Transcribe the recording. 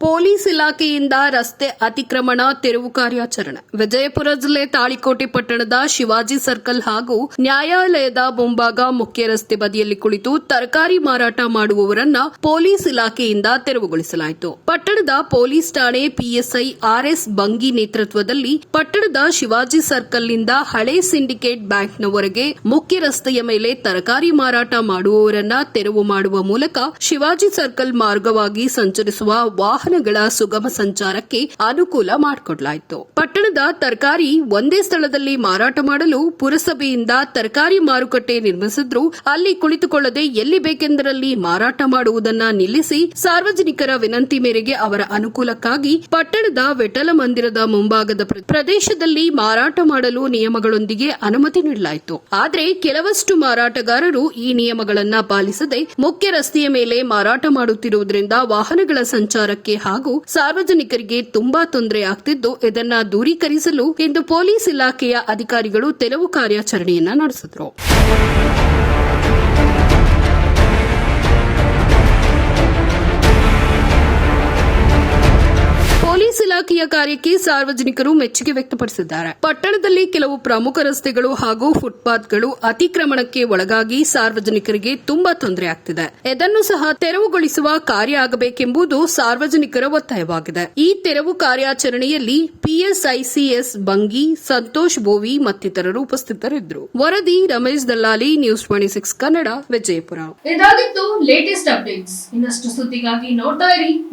Police ಇಲಾಖೆಯಿಂದ ರಸ್ತೆ ಅತಿಕ್ರಮಣ, ತೆರವು ಕಾರ್ಯಾಚರಣೆ. ವಿಜಯಪುರ ಜಿಲ್ಲೆ ತಾಳಿಕೋಟೆ ಪಟ್ಟಣದ ಶಿವಾಜಿ ಸರ್ಕಲ್ ಹಾಗೂ ನ್ಯಾಯಾಲಯದ ಮುಂಭಾಗ ಮುಖ್ಯ ರಸ್ತೆ ಬದಿಯಲ್ಲಿ ಕುಳಿತು ತರಕಾರಿ ಮಾರಾಟ ಮಾಡುವವರನ್ನ ಪೊಲೀಸ್ ಇಲಾಖೆಯಿಂದ ತೆರವುಗೊಳಿಸಲಾಯಿತು. ಪಟ್ಟಣದ ಪೊಲೀಸ್ ಠಾಣೆ ಪಿಎಸ್ಐ ಆರ್ಎಸ್ ಬಂಗಿ ನೇತೃತ್ವದಲ್ಲಿ ಪಟ್ಟಣದ ಶಿವಾಜಿ ಸರ್ಕಲ್ನಿಂದ ಹಳೆ ಸಿಂಡಿಕೇಟ್ ಬ್ಯಾಂಕ್ನವರೆಗೆ ಮುಖ್ಯ ರಸ್ತೆಯ ಮೇಲೆ ತರಕಾರಿ ಮಾರಾಟ ಮಾಡುವವರನ್ನ ತೆರವು ಮಾಡುವ ಮೂಲಕ ಶಿವಾಜಿ ಸರ್ಕಲ್ ಮಾರ್ಗವಾಗಿ ಸಂಚರಿಸುವ ವಾಹನಗಳ ಸುಗಮ ಸಂಚಾರಕ್ಕೆ ಅನುಕೂಲ ಮಾಡಿಕೊಡಲಾಯಿತು. ಪಟ್ಟಣದ ತರಕಾರಿ ಒಂದೇ ಸ್ಥಳದಲ್ಲಿ ಮಾರಾಟ ಮಾಡಲು ಪುರಸಭೆಯಿಂದ ತರಕಾರಿ ಮಾರುಕಟ್ಟೆ ನಿರ್ಮಿಸಿದ್ರು. ಅಲ್ಲಿ ಕುಳಿತುಕೊಳ್ಳದೆ ಎಲ್ಲಿ ಬೇಕೆಂದರಲ್ಲಿ ಮಾರಾಟ ಮಾಡುವುದನ್ನ ನಿಲ್ಲಿಸಿ ಸಾರ್ವಜನಿಕರ ವಿನಂತಿ ಮೇರೆಗೆ ಅವರ ಅನುಕೂಲಕ್ಕಾಗಿ ಪಟ್ಟಣದ ವಿಠಲ ಮಂದಿರದ ಮುಂಭಾಗದ ಪ್ರ- ಪ್ರದೇಶದಲ್ಲಿ ಮಾರಾಟ ಮಾಡಲು ನಿಯಮಗಳೊಂದಿಗೆ ಅನುಮತಿ ನೀಡಲಾಯಿತು. ಆದರೆ ಕೆಲವಷ್ಟು ಮಾರಾಟಗಾರರು ಈ ನಿಯಮಗಳನ್ನು ಪಾಲಿಸದೆ ಮುಖ್ಯ ರಸ್ತೆಯ ಮೇಲೆ ಮಾರಾಟ ಮಾಡುತ್ತಿರುವುದರಿಂದ ವಾಹನಗಳ ಸಂಚಾರಕ್ಕೆ ಹಾಗೂ ಸಾರ್ವಜನಿಕರಿಗೆ ತುಂಬಾ ತೊಂದರೆ ಆಗ್ತಿದ್ದು ಇದನ್ನ ದೂರೀಕರಿಸಲು ಇಂದು ಪೊಲೀಸ್ ಇಲಾಖೆಯ ಅಧಿಕಾರಿಗಳು ತೆಲುವು ಕಾರ್ಯಾಚರಣೆಯನ್ನ ನಡೆಸಿದ್ರು. ಪೊಲೀಸ್ ಕಾರ್ಯಕ್ಕೆ ಸಾರ್ವಜನಿಕರು ಮೆಚ್ಚುಗೆ ವ್ಯಕ್ತಪಡಿಸಿದ್ದಾರೆ. ಪಟ್ಟಣದಲ್ಲಿ ಕೆಲವು ಪ್ರಮುಖ ರಸ್ತೆಗಳು ಹಾಗೂ ಫುಟ್ಪಾತ್ಗಳು ಅತಿಕ್ರಮಣಕ್ಕೆ ಒಳಗಾಗಿ ಸಾರ್ವಜನಿಕರಿಗೆ ತುಂಬಾ ತೊಂದರೆ ಆಗ್ತಿದೆ. ಇದನ್ನು ಸಹ ತೆರವುಗೊಳಿಸುವ ಕಾರ್ಯ ಆಗಬೇಕೆಂಬುದು ಸಾರ್ವಜನಿಕರ ಒತ್ತಾಯವಾಗಿದೆ. ಈ ತೆರವು ಕಾರ್ಯಾಚರಣೆಯಲ್ಲಿ ಪಿಎಸ್ಐಸಿಎಸ್ ಬಂಗಿ ಸಂತೋಷ್ ಬೋವಿ ಮತ್ತಿತರರು ಉಪಸ್ಥಿತರಿದ್ದರು. ವರದಿ Ramesh Dallali, news twenty six Kannada, Vijayapura. ಇದಾಗಿತ್ತು ಲೇಟೆಸ್ಟ್ ಅಪ್ಡೇಟ್ಸ್ ಇನ್ನಷ್ಟು ಸುದ್ದಿಗಾಗಿ ನೋಡ್ತಾ ಇರಿ.